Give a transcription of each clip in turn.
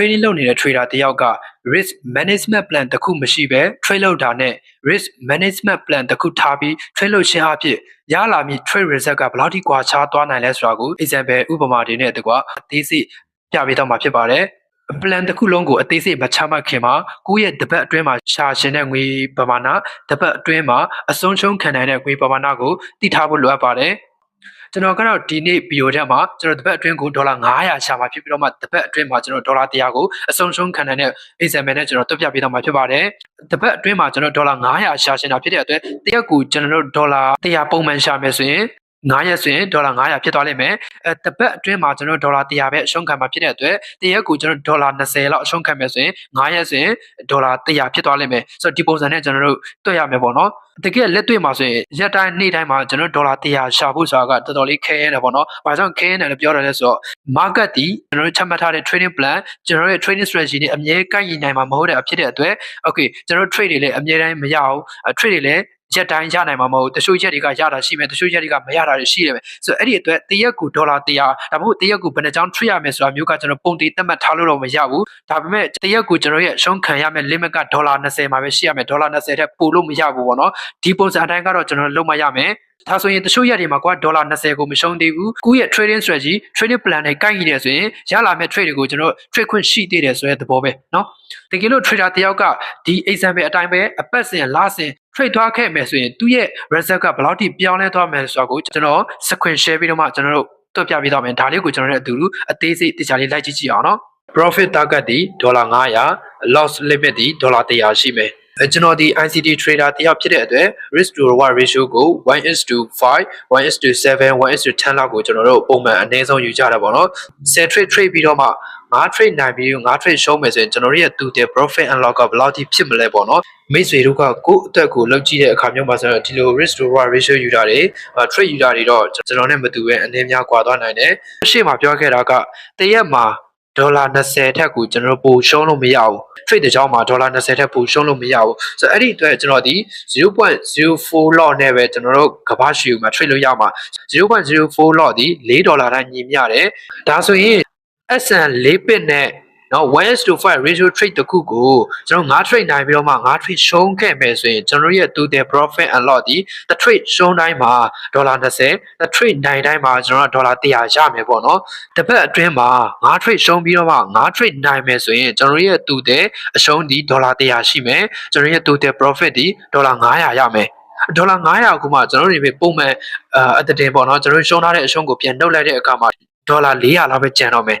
training လုပ်နေတဲ့ trader တယောက်က risk management plan တစ်ခုမရှိဘဲ trade လုပ်တာနဲ့ risk management plan တစ်ခုထားပြီး trade လုပ်ခြင်းအဖြစ်ရလာမည့် trade result ကဘယ်လောက်ထိကွာခြားသွားနိုင်လဲဆိုတာကို example ဥပမာတွေနဲ့တကွအသေးစိတ်ပြပေးတော့မှာဖြစ်ပါတယ် plan တစ်ခုလုံးကိုအသေးစိတ်မချမှတ်ခင်မှာကိုယ့်ရဲ့တပတ်အတွင်းမှာရှာရှင်တဲ့ငွေပမာဏတပတ်အတွင်းမှာအဆုံးရှုံးခံနိုင်တဲ့ငွေပမာဏကိုတည်ထားဖို့လိုအပ်ပါတယ် ကျွန်တော်ကတော့ဒီနေ့ဗီဒီယိုထဲမှာကျွန်တော်တပတ်အတွင်းကိုဒေါ်လာ900ရှာမှာဖြစ်ပြီးတော့မှတပတ်အတွင်းမှာကျွန်တော်ဒေါ်လာ100ကိုအဆုံးရှုံးခံနိုင်တဲ့ example နဲ့ကျွန်တော်တွက်ပြပေးတော့မှာဖြစ်ပါတယ်တပတ်အတွင်းမှာကျွန်တော်ဒေါ်လာ900ရှာရှင်တာဖြစ်တဲ့အတွက်တရက်ကိုကျွန်တော်တို့ဒေါ်လာ100ပုံမှန်ရှာမယ်ဆိုရင် 9ရက်ဆိုရင်ဒေါ်လာ900ဖြစ်သွားလိမ့်မယ်အဲတပတ်အတွင်းမှာကျွန်တော်ဒေါ်လာ100ပဲအရှုံးခံမှာဖြစ်တဲ့အတွက်တရက်ကိုကျွန်တော်ဒေါ်လာ20လောက်အရှုံးခံမယ်ဆိုရင်9ရက်ဆိုရင်ဒေါ်လာ100ဖြစ်သွားလိမ့်မယ်ဆိုတော့ဒီပုံစံနဲ့ကျွန်တော်တို့တွက်ရမယ်ပေါ့နော်တကယ်လက်တွေ့မှာဆိုရင်ရက်တိုင်းနေ့တိုင်းမှာကျွန်တော်ဒေါ်လာ100ရှာဖို့ဆိုတာကတော်တော်လေးခဲရတယ်ပေါ့နော်။ဘာကြောင့်ခဲရတယ်လဲပြောရလဲဆိုတော့ market ဒီကျွန်တော်တို့ချမှတ်ထားတဲ့ trading plan ကျွန်တော်တို့ရဲ့ trading strategy နဲ့အမြဲကိုက်ညီနိုင်မှာမဟုတ်တဲ့အဖြစ်တဲ့အတွက် okay ကျွန်တော်တို့ trade တွေလည်းအမြဲတမ်းမရအောင် trade တွေလည်း ရက်တိုင်းရနိုင်မှာမဟုတ်တချို့ရက်တွေကရတာရှိမယ်တချို့ရက်တွေကမရတာတွေရှိတယ်ပဲဆိုတော့အဲ့ဒီအတွက်တရက်ကိုဒေါ်လာ100ဒါမှမဟုတ်တရက်ကိုဘယ်နှကြောင်း trade ရမယ်ဆိုတာမျိုးကကျွန်တော်ပုံတည်သတ်မှတ်ထားလို့တော့မရဘူးဒါပေမဲ့တရက်ကိုကျွန်တော်ရဲ့ရှုံးခံရမယ့် limit ကဒေါ်လာ20မှာပဲရှိရမယ်ဒေါ်လာ20ထက်ပိုလို့မရဘူးပေါ့နော်ဒီပုံစံအတိုင်းကတော့ကျွန်တော်လုံးမရမယ်ဒါဆိုရင်တချို့ရက်တွေမှာကွာဒေါ်လာ20ကိုမရှုံးသေးဘူးကိုယ့်ရဲ့ trading strategy trading plan နဲ့ကိုက်ညီနေဆိုရင်ရလာမယ့် trade တွေကိုကျွန်တော် trade ခွင့်ရှိသေးတယ်ဆိုတဲ့သဘောပဲเนาะတကယ်လို့ trader တယောက်ကဒီ example အတိုင်းပဲအပတ်စဉ်လစဉ် trade သွားခဲ့မယ်ဆိုရင်သူ့ရဲ့ result ကဘယ်လောက်ထိပြောင်းလဲသွားမယ်ဆိုတာကိုကျွန်တော် screen share ပြီးတော့မှကျွန်တော်တို့တွက်ပြပေးသွားမယ်ဒါလေးကိုကျွန်တော်တို့အတူတူအသေးစိတ်တရားလေးလိုက်ကြည့်ကြည့်အောင်နော် profit target ဒီဒေါ်လာ900 loss limit ဒီဒေါ်လာ100ရှိမယ်ကျွန်တော်ဒီ ICT trader တယောက်ဖြစ်တဲ့အတွက် risk to reward ratio ကို 1:5, 1:7, 1:10လောက်ကိုကျွန်တော်တို့ပုံမှန်အနည်းဆုံးယူကြတာပေါ့နော်။10 trade trade ပြီးတော့မှ 9 trade နိုင်ပြီး9 trade ရှုံးမယ်ဆိုရင်ကျွန်တော်တို့ရဲ့သူတဲ့ profit unlock ကဘယ်လောက်ထိဖြစ်မလဲပေါ့နော်မိတ်ဆွေတို့ကကိုယ့်အတွက်ကိုလောက်ကြည့်တဲ့အခါမျိုးမှာဆိုတော့ဒီလို risk to reward ratio ယူတာတွေ trade ယူတာတွေတော့ကျွန်တော်နဲ့မတူပဲအနည်းများကွာသွားနိုင်တယ်ရှေ့မှာပြောခဲ့တာကတရက်မှာဒေါ်လာ20ထက်ကိုကျွန်တော်တို့ပိုရှုံးလို့မရဘူး trade တစ်ကြောင်းမှာဒေါ်လာ20ထက်ပိုရှုံးလို့မရဘူးဆိုတော့အဲ့ဒီအတွက်ကျွန်တော်ဒီ0.04 lot နဲ့ပဲကျွန်တော်တို့ကမ္ဘာရှီမှာ trade လို့ရမှာ0.04 lot ဒီ4ဒေါ်လာတိုင်းညီမျှတယ်ဒါဆိုရင် SN 4 bit နဲ့နော်1 to 5 ratio trade တခုကိုကျွန်တော်9 trade နိုင်ပြီးတော့မှ9 trade ရှုံးခဲ့မယ်ဆိုရင်ကျွန်တော်ရဲ့ total profit and loss ဒီတစ် trade ရှုံးတိုင်းမှာဒေါ်လာ20တစ် trade နိုင်တိုင်းမှာကျွန်တော်ဒေါ်လာ100ရမယ်ပေါ့နော်တစ်ပတ်အတွင်းမှာ9 trade ရှုံးပြီးတော့မှ9 trade နိုင်မယ်ဆိုရင်ကျွန်တော်ရဲ့ total အရှုံးဒီဒေါ်လာ100ရှိမယ်ကျွန်တော်ရဲ့ total profit ဒီဒေါ်လာ900ရမယ်ဒေါ်လာ900ကိုမှကျွန်တော်တို့တွေပုံမှန်အတတင်ပေါ့နော်ကျွန်တော်တို့ရှုံးထားတဲ့အရှုံးကိုပြန်နှုတ်လိုက်တဲ့အခါမှာဒေါ်လာ400လောက်ပဲကျန်တော့မယ်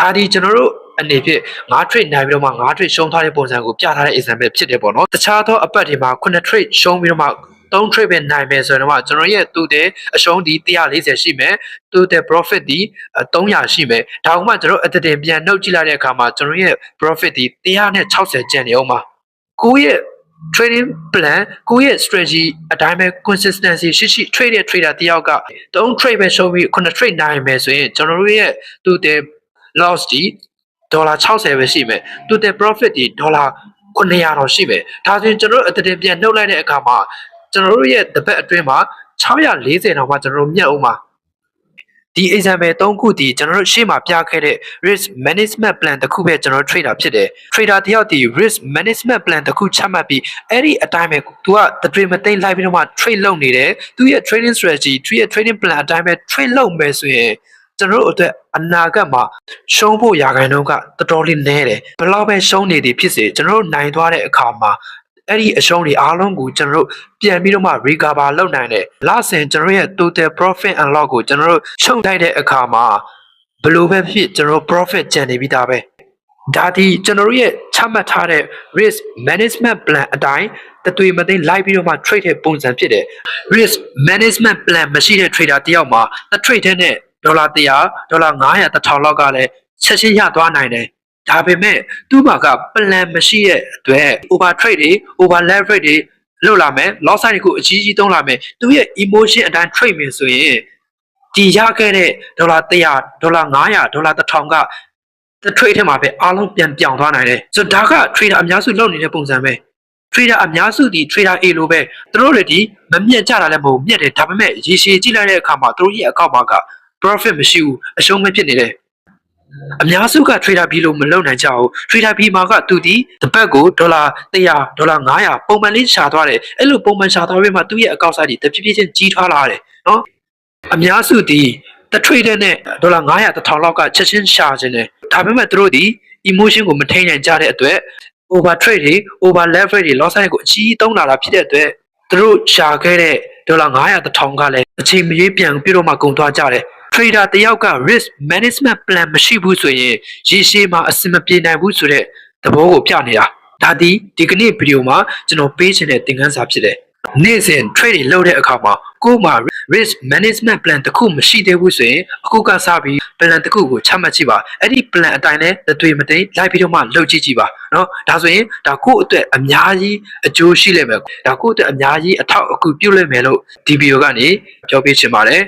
ဒါဒီကျွန်တော်တို့အနေဖြင့်9 trade နိုင်ပြီးတော့မှ9 trade ရှုံးထားတဲ့ပုံစံကိုပြထားတဲ့ example ဖြစ်တယ်ပေါ့နော်တခြားသောအပတ်တွေမှာ9 trade ရှုံးပြီးတော့မှ3 trade ပဲနိုင်မယ်ဆိုရင်တော့ကျွန်တော်ရဲ့သူ့တဲ့အရှုံးဒီ140ရှိမယ်သူ့တဲ့ profit ဒီ300ရှိမယ်ဒါမှမကျွန်တော်အတတင်ပြန်နှုတ်ကြည့်လိုက်တဲ့အခါမှာကျွန်တော်ရဲ့ profit ဒီ160ကျန်နေအောင်ပါကိုယ့်ရဲ့ trading plan ကိုယ့်ရဲ့ strategy အတိုင်းပဲ consistency ရှိရှိ trade တဲ့ trader တယောက်က3 trade ပဲရှုံးပြီး9 trade နိုင်မယ်ဆိုရင်ကျွန်တော်တို့ရဲ့သူ့တဲ့ loss ဒီဒေါ်လာ60ပဲရှိမယ်သူတဲ့ profit ဒီဒေါ်လာ900တော့ရှိမယ်ဒါဆိုရင်ကျွန်တော်တို့အတတင်ပြန်နှုတ်လိုက်တဲ့အခါမှာကျွန်တော်တို့ရဲ့တပတ်အတွင်းမှာ640တောင်မှကျွန်တော်တို့မြတ်အောင်ပါဒီ example 3ခုဒီကျွန်တော်တို့ရှေ့မှာပြခဲ့တဲ့ risk management plan တစ်ခုပဲကျွန်တော် trader ဖြစ်တယ် trader တယောက်ဒီ risk management plan တစ်ခုချမှတ်ပြီးအဲ့ဒီအတိုင်းပဲ तू က trade မသိမ့်လိုက်ပြီးတော့မှ trade လုပ်နေတယ်သူရဲ့ trading strategy သူရဲ့ trading plan အတိုင်းပဲ trade လုပ်မယ်ဆိုရင် ကျွန်တော်တို့အတွက်အနာဂတ်မှာရှုံးဖို့ရာခိုင်နှုန်းကတော်တော်လေးနည်းတယ်ဘယ်လောက်ပဲရှုံးနေသည်ဖြစ်စေကျွန်တော်တို့နိုင်သွားတဲ့အခါမှာအဲ့ဒီအရှုံးတွေအားလုံးကိုကျွန်တော်တို့ပြန်ပြီးတော့မှ recover လုပ်နိုင်တယ်လစဉ်ကျွန်တော်ရဲ့ total profit and loss ကိုကျွန်တော်တို့ရှုံးလိုက်တဲ့အခါမှာဘယ်လိုပဲဖြစ်ကျွန်တော်တို့ profit ကျန်နေပြီးသားပဲဒါဒီကျွန်တော်တို့ရဲ့ချမှတ်ထားတဲ့ risk management plan အတိုင်းတသွေမသိလိုက်ပြီးတော့မှ trade တဲ့ပုံစံဖြစ်တယ် risk management plan မရှိတဲ့ trader တယောက်မှာတစ် trade တဲ့ ဒေါ်လာ100ဒေါ်လာ900 1000လောက်ကလည်းချက်ချင်းရသွားနိုင်တယ်ဒါပေမဲ့သူ့ဘာက plan မရှိတဲ့အတွက် over trade တွေ over leverage တွေလုပ်လာမယ် loss side ကိုအကြီးကြီးသုံးလာမယ်သူရဲ့ emotion အတိုင်း trade မယ်ဆိုရင်ဒီရခဲ့တဲ့ဒေါ်လာ100ဒေါ်လာ900ဒေါ်လာ1000ကတ trade ထဲမှာပဲအားလုံးပြန်ပြောင်းသွားနိုင်တယ်ဆိုတော့ဒါက trader အများစုလုပ်နေတဲ့ပုံစံပဲ trader အများစုဒီ trader A လိုပဲသူတို့တွေဒီမမြတ်ကြတာလည်းမဟုတ်မြတ်တယ်ဒါပေမဲ့ရေရှည်ကြည့်လိုက်တဲ့အခါမှာသူတို့ရဲ့အကောင့်မှာက profit မရှိဘူးအရှုံးပဲဖြစ်နေတယ်အများစုက trader B လို့မလုပ်နိုင်ကြဘူး trader B မှာကသူဒီတစ်ပတ်ကိုဒေါ်လာ100ဒေါ်လာ900ပုံမှန်လေးရှာသွားတယ်အဲ့လိုပုံမှန်ရှာသွားပြီးမှသူ့ရဲ့ account size တွေတဖြည်းဖြည်းချင်းကြီးထွားလာတယ်နော်အများစုဒီတ trader နဲ့ဒေါ်လာ900 1000လောက်ကချက်ချင်းရှာခြင်းတယ်ဒါပေမဲ့သူတို့ဒီ emotion ကိုမထိန်နိုင်ကြတဲ့အတွက် over trade တွေ over leverage တွေ loss size ကိုအကြီးသုံးလာတာဖြစ်တဲ့အတွက်သူတို့ရှာခဲ့တဲ့ဒေါ်လာ900 1000ကလည်းအချိန်မရွေးပြန်ပြီးတော့မှကုန်သွားကြတယ် trader တယောက်က risk management plan မရှိဘူးဆိုရင်ရေရှည်မှာအဆင်မပြေနိုင်ဘူးဆိုတဲ့သဘောကိုပြနေတာဒါဒီဒီကနေ့ဗီဒီယိုမှာကျွန်တော်ပေးချင်တဲ့သင်ခန်းစာဖြစ်တယ်နေ့စဉ် trade တွေလုပ်တဲ့အခါမှာကိုယ်မှာ risk management plan တစ်ခုမရှိသေးဘူးဆိုရင်အခုကစပြီး plan တစ်ခုကိုချမှတ်ကြည့်ပါအဲ့ဒီ plan အတိုင်းနဲ့တွေမသိလိုက်ပြီးတော့မှလုပ်ကြည့်ကြည့်ပါเนาะဒါဆိုရင်ဒါကိုယ့်အတွက်အများကြီးအကျိုးရှိလိမ့်မယ်ဒါကိုယ့်အတွက်အများကြီးအထောက်အကူပြုလိမ့်မယ်လို့ဒီဗီဒီယိုကနေပြောပြချင်ပါတယ်